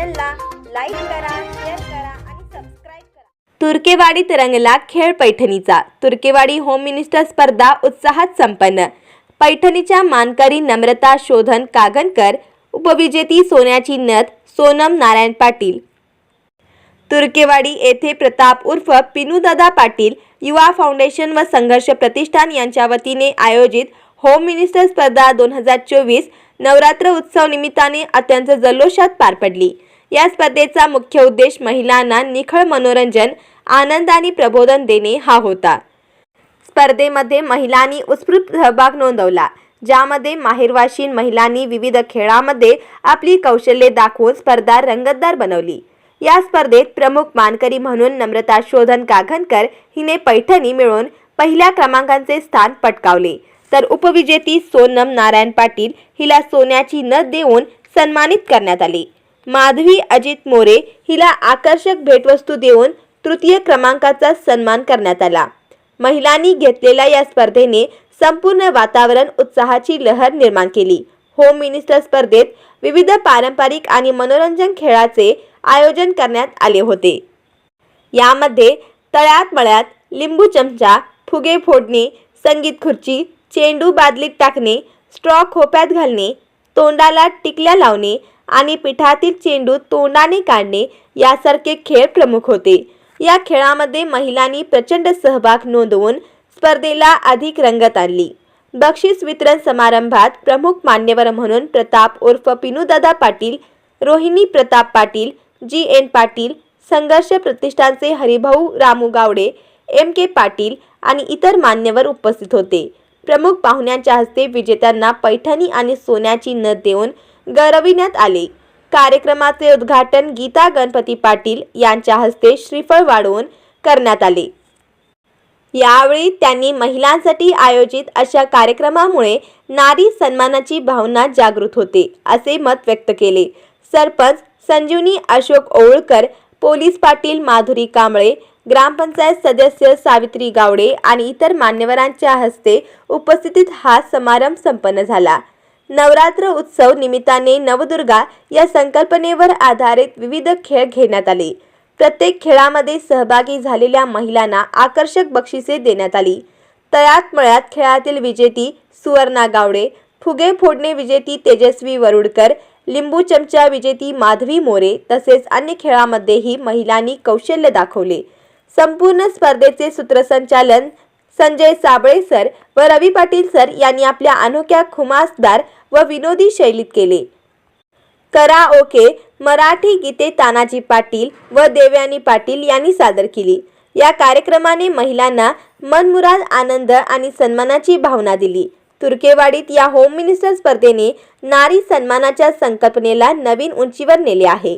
चॅनलला लाईक करा शेअर करा आणि सबस्क्राईब करा. तुर्केवाडीत रंगला खेळ पैठणीचा. तुर्केवाडी होम मिनिस्टर स्पर्धा उत्साहात संपन्न. पैठणीच्या मानकरी नम्रता शोधन कागणकर उपविजेती सोन्याची नथ सोनम नारायण पाटील. तुर्केवाडी येथे प्रताप उर्फ पिनूदादा पाटील युवा फाउंडेशन व संघर्ष प्रतिष्ठान यांच्या वतीने आयोजित होम मिनिस्टर स्पर्धा दोन हजार चोवीस नवरात्र उत्सव निमित्ताने अत्यंत जल्लोषात पार पडली. या स्पर्धेचा मुख्य उद्देश महिलांना निखळ मनोरंजन आनंद आणि प्रबोधन देणे हा होता. स्पर्धेमध्ये महिलांनी उत्स्फूर्त सहभाग नोंदवला ज्यामध्ये माहेरवाशीन महिलांनी विविध खेळामध्ये आपली कौशल्ये दाखवून स्पर्धा रंगतदार बनवली. या स्पर्धेत प्रमुख मानकरी म्हणून नम्रता शोधन काघनकर हिने पैठणी मिळवून पहिल्या क्रमांकाचे स्थान पटकावले. तर उपविजेती सोनम नारायण पाटील हिला सोन्याची नथ देऊन सन्मानित करण्यात आली. माधवी अजित मोरे हिला आकर्षक भेटवस्तू देऊन तृतीय क्रमांकाचा सन्मान करण्यात आला. महिलांनी घेतलेल्या या स्पर्धेने संपूर्ण वातावरण उत्साहाची लहर निर्माण केली. होम मिनिस्टर स्पर्धेत विविध पारंपरिक आणि मनोरंजन खेळाचे आयोजन करण्यात आले होते. यामध्ये तळ्यात मळ्यात लिंबू चमचा फुगे फोडणे संगीत खुर्ची चेंडू बादलीत टाकणे स्ट्रॉ खोप्यात घालणे तोंडाला टिकल्या लावणे आणि पिठातील चेंडू तोंडाने काढणे यासारखे खेळ प्रमुख होते. या खेळामध्ये महिलांनी प्रचंड सहभाग नोंदवून स्पर्धेला अधिक रंगत आणली. बक्षीस वितरण समारंभात प्रमुख मान्यवर म्हणून प्रताप उर्फ पिनूदादा पाटील रोहिणी प्रताप पाटील जी एन पाटील संघर्ष प्रतिष्ठानचे हरिभाऊ रामू गावडे एम के पाटील आणि इतर मान्यवर उपस्थित होते. प्रमुख पाहुण्यांच्या हस्ते विजेत्यांना पैठणी आणि सोन्याची नथ देऊन गौरविण्यात आले. कार्यक्रमाचे उद्घाटन गीता गणपती पाटील यांच्या हस्ते श्रीफळ वाढवून करण्यात आले. यावेळी त्यांनी महिलांसाठी आयोजित अशा कार्यक्रमामुळे नारी सन्मानाची भावना जागृत होते असे मत व्यक्त केले. सरपंच संजीवनी अशोक ओवळकर पोलीस पाटील माधुरी कांबळे ग्रामपंचायत सदस्य सावित्री गावडे आणि इतर मान्यवरांच्या हस्ते उपस्थितीत हा समारंभ संपन्न झाला. नवरात्र उत्सव निमित्ताने नवदुर्गा या संकल्पनेवर आधारित विविध खेळ घेण्यात आले. प्रत्येक खेळामध्ये सहभागी झालेल्या महिलांना आकर्षक बक्षिसे देण्यात आली. तळ्यात मळ्यात खेळातील विजेती सुवर्णा गावडे फुगे फोडणे विजेती तेजस्वी वरुडकर लिंबू चमचा विजेती माधवी मोरे तसेच अन्य खेळामध्येही महिलांनी कौशल्य दाखवले. संपूर्ण स्पर्धेचे सूत्रसंचालन संजय साबळे सर व रवी पाटील सर यांनी आपल्या अनोख्या खुमासदार व विनोदी शैलीत केले. करा ओके मराठी गीते तानाजी पाटील व देवयानी पाटील यांनी सादर केली. या कार्यक्रमाने महिलांना मनमुराद आनंद आणि सन्मानाची भावना दिली. तुर्केवाडीत या होम मिनिस्टर स्पर्धेने नारी सन्मानाच्या संकल्पनेला नवीन उंचीवर नेले आहे.